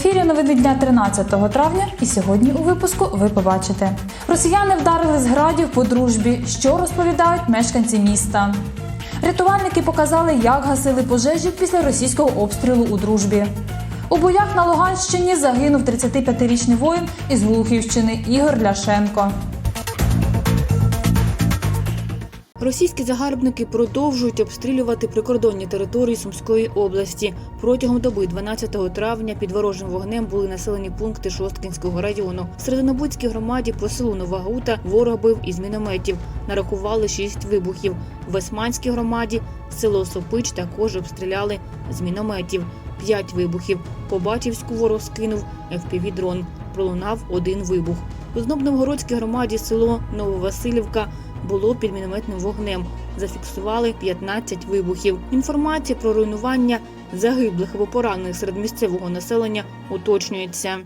ефірі новини дня 13 травня, і сьогодні у випуску ви побачите. Росіяни вдарили з градів по дружбі, що розповідають мешканці міста. Рятувальники показали, як гасили пожежі після російського обстрілу у дружбі. У боях на Луганщині загинув 35-річний воїн із Глухівщини Ігор Ляшенко. Російські загарбники продовжують обстрілювати прикордонні території Сумської області. Протягом доби 12 травня під ворожим вогнем були населені пункти Шосткінського району. В Серединобудській громаді по селу Нова Гута ворог бив із мінометів. Нарахували шість вибухів. В Весманській громаді село Сопич також обстріляли з мінометів. П'ять вибухів. По Батівську ворог скинув FPV-дрон. Пролунав один вибух. У Знобновгородській громаді село Нововасилівка було під мінометним вогнем. Зафіксували 15 вибухів. Інформація про руйнування загиблих або поранених серед місцевого населення уточнюється.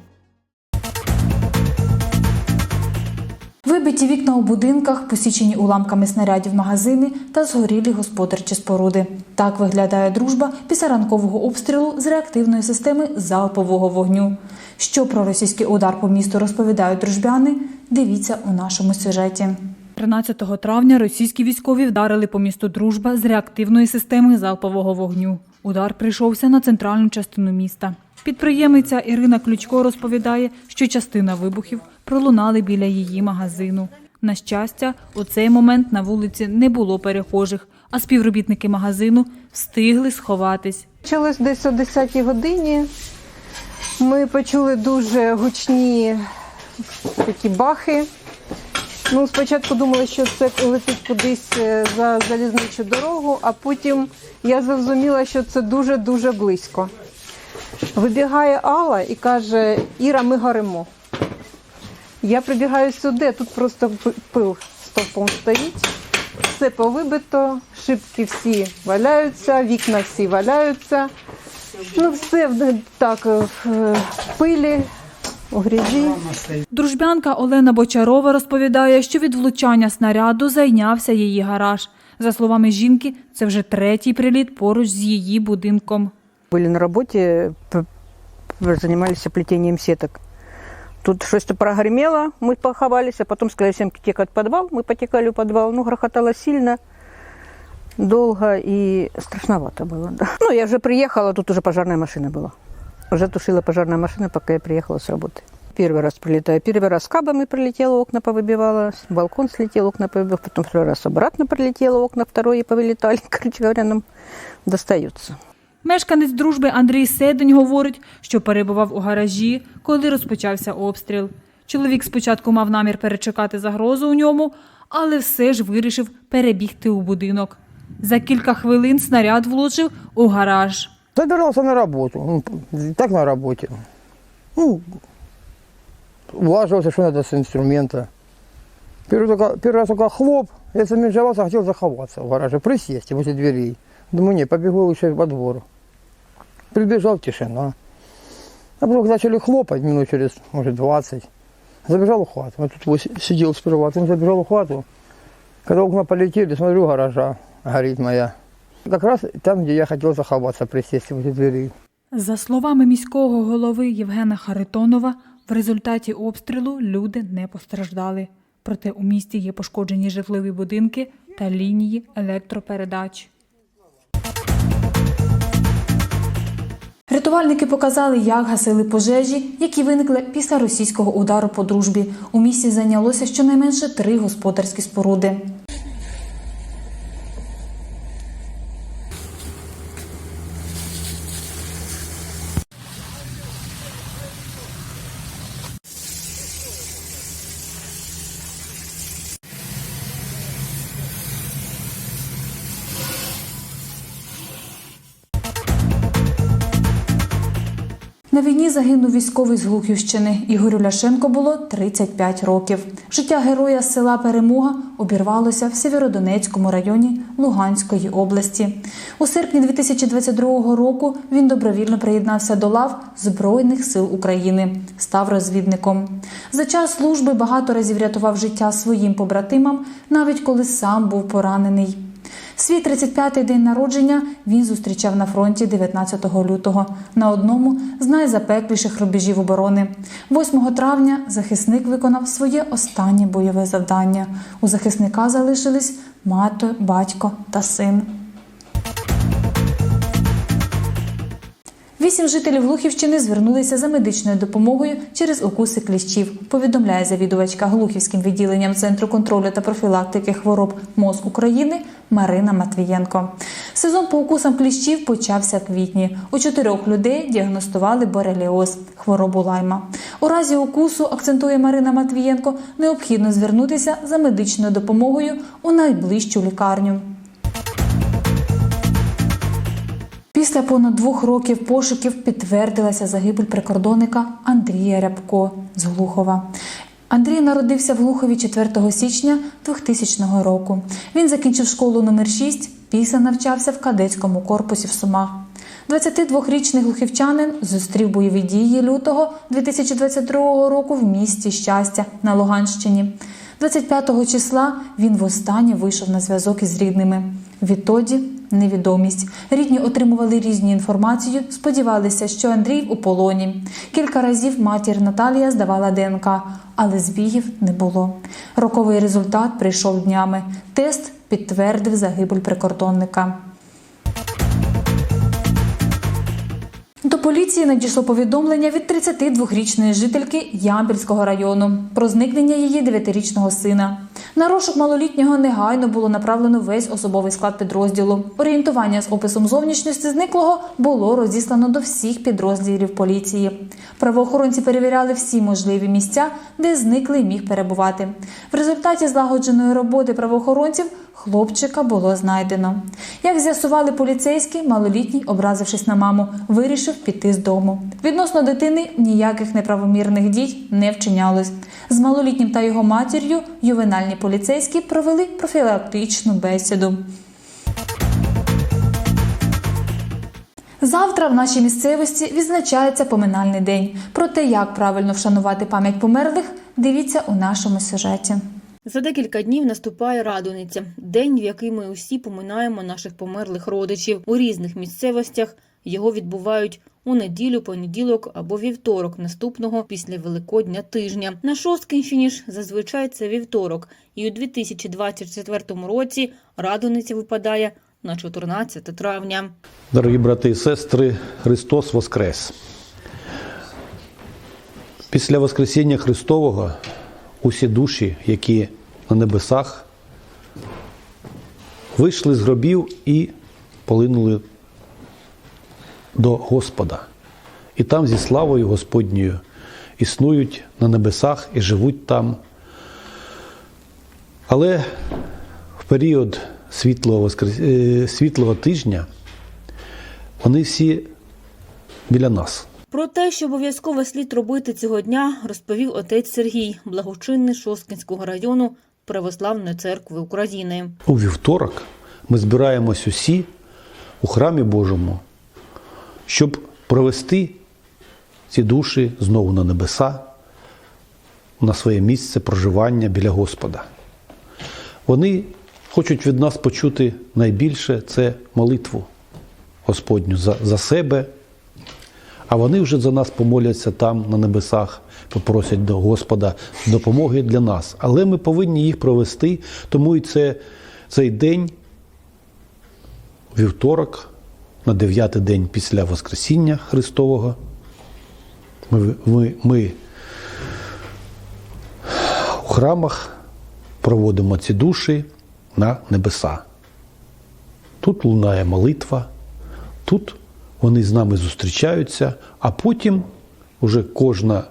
Вибиті вікна у будинках, посічені уламками снарядів магазини та згорілі господарчі споруди. Так виглядає дружба після ранкового обстрілу з реактивної системи залпового вогню. Що про російський удар по місту розповідають дружбяни? Дивіться у нашому сюжеті. 13 травня російські військові вдарили по місту Дружба з реактивної системи залпового вогню. Удар прийшовся на центральну частину міста. Підприємиця Ірина Ключко розповідає, що частина вибухів пролунали біля її магазину. На щастя, у цей момент на вулиці не було перехожих, а співробітники магазину встигли сховатись. Почалось десь о 10-й годині. Ми почули дуже гучні такі бахи. Ну, спочатку думали, що це летить кудись е, за залізничу дорогу, а потім я зрозуміла, що це дуже-дуже близько. Вибігає Алла і каже: Іра, ми горимо. Я прибігаю сюди, тут просто пил стовпом стоїть, все повибито, шибки всі валяються, вікна всі валяються. Ну, все так е, в пилі, у грязі. Дружбянка Олена Бочарова розповідає, що від влучання снаряду зайнявся її гараж. За словами жінки, це вже третій приліт поруч з її будинком. Были на работе, п- п- занимались плетением сеток. Тут что-то прогремело, мы поховались, а потом сказали всем текать в подвал. Мы потекали в подвал. Ну, грохотало сильно, долго и страшновато было. Да. Ну, я уже приехала, тут уже пожарная машина была. Уже тушила пожарная машина, пока я приехала с работы. Первый раз прилетаю. Первый раз с кабами прилетела, окна повыбивала, с- балкон слетел, окна повыбил. Потом второй раз обратно прилетела, окна второе повылетали. Короче говоря, нам достается. Мешканець дружби Андрій Седень говорить, що перебував у гаражі, коли розпочався обстріл. Чоловік спочатку мав намір перечекати загрозу у ньому, але все ж вирішив перебігти у будинок. За кілька хвилин снаряд влучив у гараж. Собирался на работу. Ну, так на работе. Ну, влаживался, что надо с инструмента. Первый, только, первый раз только хлоп, я замежевался, хотел заховаться в гараже, присесть возле дверей. Думаю, не, побегу лучше во двор. Прибежал, тишина. А потом начали хлопать минут через, может, 20. Забежал хату. Вот тут вот сидел сперва, потом забежал в хату. Когда окна полетели, смотрю, гаража горит моя. Как раз там, где я хотел заховаться, присесть возле дверей. За словами міського голови Євгена Харитонова, в результаті обстрілу люди не постраждали. Проте у місті є пошкоджені житлові будинки та лінії електропередач. Рятувальники показали, як гасили пожежі, які виникли після російського удару по дружбі. У місті зайнялося щонайменше три господарські споруди. На війні загинув військовий з Глухівщини. Ігорю Ляшенко було 35 років. Життя героя з села Перемога обірвалося в Сєвєродонецькому районі Луганської області. У серпні 2022 року він добровільно приєднався до лав Збройних сил України, став розвідником. За час служби багато разів рятував життя своїм побратимам, навіть коли сам був поранений. Свій 35-й день народження він зустрічав на фронті 19 лютого на одному з найзапекліших рубежів оборони. 8 травня захисник виконав своє останнє бойове завдання. У захисника залишились мати, батько та син. Вісім жителів Глухівщини звернулися за медичною допомогою через укуси кліщів, повідомляє завідувачка Глухівським відділенням Центру контролю та профілактики хвороб МОЗ України Марина Матвієнко. Сезон по укусам кліщів почався в квітні. У чотирьох людей діагностували бореліоз – хворобу лайма. У разі укусу, акцентує Марина Матвієнко, необхідно звернутися за медичною допомогою у найближчу лікарню. Після понад двох років пошуків підтвердилася загибель прикордонника Андрія Рябко з Глухова. Андрій народився в Глухові 4 січня 2000 року. Він закінчив школу номер 6 після навчався в кадетському корпусі в Сумах. 22-річний глухівчанин зустрів бойові дії лютого 2022 року в місті Щастя на Луганщині. 25 числа він востаннє вийшов на зв'язок із рідними. Відтоді невідомість. Рідні отримували різні інформацію, сподівалися, що Андрій у полоні. Кілька разів матір Наталія здавала ДНК, але збігів не було. Роковий результат прийшов днями. Тест підтвердив загибель прикордонника. Поліції надійшло повідомлення від 32-річної жительки Ямбільського району про зникнення її 9-річного сина. На розшук малолітнього негайно було направлено весь особовий склад підрозділу. Орієнтування з описом зовнішності зниклого було розіслано до всіх підрозділів поліції. Правоохоронці перевіряли всі можливі місця, де зниклий міг перебувати. В результаті злагодженої роботи правоохоронців хлопчика було знайдено. Як з'ясували поліцейські, малолітній, образившись на маму, вирішив піти з дому. Відносно дитини ніяких неправомірних дій не вчинялось. З малолітнім та його матір'ю ювенальні поліцейські провели профілактичну бесіду. Завтра в нашій місцевості відзначається поминальний день. Про те, як правильно вшанувати пам'ять померлих, дивіться у нашому сюжеті. За декілька днів наступає Радониця – день, в який ми усі поминаємо наших померлих родичів. У різних місцевостях його відбувають у неділю, понеділок або вівторок наступного після Великодня тижня. На Шосткинщині ж зазвичай це вівторок, і у 2024 році Радониця випадає на 14 травня. Дорогі брати і сестри, Христос Воскрес! Після Воскресіння Христового усі душі, які на небесах, вийшли з гробів і полинули до Господа. І там зі славою Господньою існують на небесах і живуть там. Але в період світлого, воскрес... е, світлого тижня вони всі біля нас. Про те, що обов'язково слід робити цього дня, розповів отець Сергій, благочинний Шосткинського району Православної церкви України. У вівторок ми збираємось усі у храмі Божому, щоб провести ці душі знову на небеса, на своє місце проживання біля Господа. Вони хочуть від нас почути найбільше це молитву Господню за, за себе, а вони вже за нас помоляться там, на небесах, попросять до Господа допомоги для нас. Але ми повинні їх провести, тому і це, цей день, вівторок, на дев'ятий день після Воскресіння Христового, ми, ми, ми у храмах проводимо ці душі на небеса. Тут лунає молитва, тут вони з нами зустрічаються, а потім уже кожна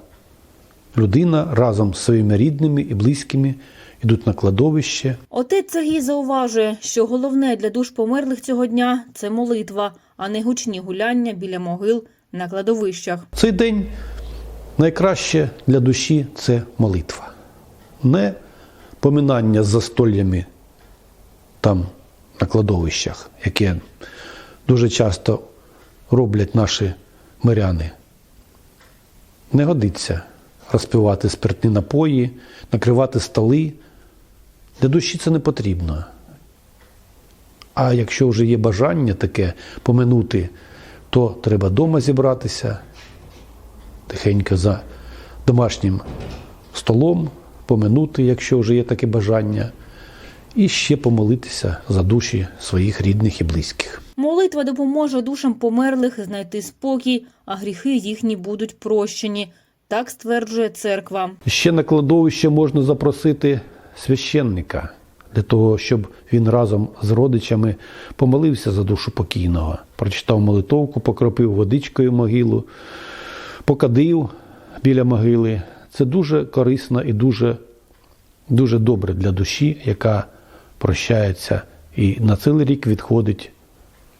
людина разом з своїми рідними і близькими йдуть на кладовище. Отець Сергій зауважує, що головне для душ померлих цього дня – це молитва, а не гучні гуляння біля могил на кладовищах. Цей день найкраще для душі це молитва. Не поминання з застоллями там на кладовищах, яке дуже часто роблять наші миряни. Не годиться розпивати спиртні напої, накривати столи. Для душі це не потрібно. А якщо вже є бажання таке поминути, то треба вдома зібратися тихенько за домашнім столом, поминути, якщо вже є таке бажання, і ще помолитися за душі своїх рідних і близьких. Молитва допоможе душам померлих знайти спокій, а гріхи їхні будуть прощені. Так стверджує церква. Ще на кладовище можна запросити священника для того, щоб він разом з родичами помолився за душу покійного, прочитав молитовку, покропив водичкою могилу, покадив біля могили. Це дуже корисно і дуже, дуже добре для душі, яка прощається і на цілий рік відходить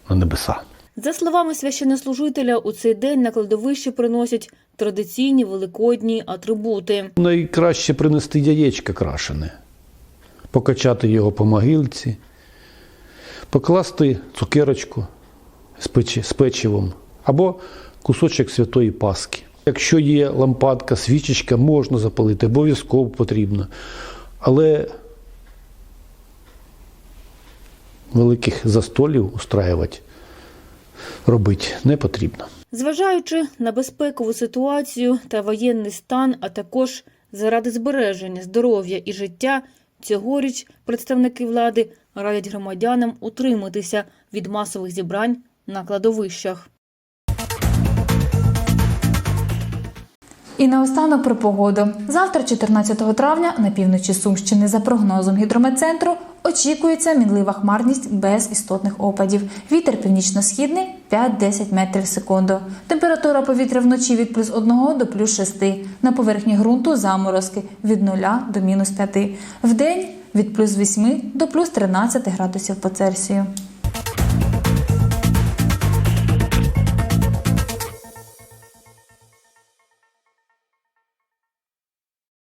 на небеса. За словами священнослужителя, у цей день на кладовище приносять традиційні великодні атрибути. Найкраще принести яєчко крашене, покачати його по могилці, покласти цукерочку з печивом або кусочок святої Паски. Якщо є лампадка, свічечка, можна запалити, обов'язково потрібно. Але великих застолів устраювати, робити не потрібно. Зважаючи на безпекову ситуацію та воєнний стан, а також заради збереження здоров'я і життя, цьогоріч представники влади радять громадянам утриматися від масових зібрань на кладовищах. І наостанок про погоду. Завтра, 14 травня, на півночі Сумщини, за прогнозом гідрометцентру, очікується мінлива хмарність без істотних опадів. Вітер північно-східний 5-10 метрів в секунду. Температура повітря вночі від плюс 1 до плюс 6. На поверхні ґрунту заморозки від 0 до мінус 5. Вдень від плюс 8 до плюс 13 градусів по Цельсію.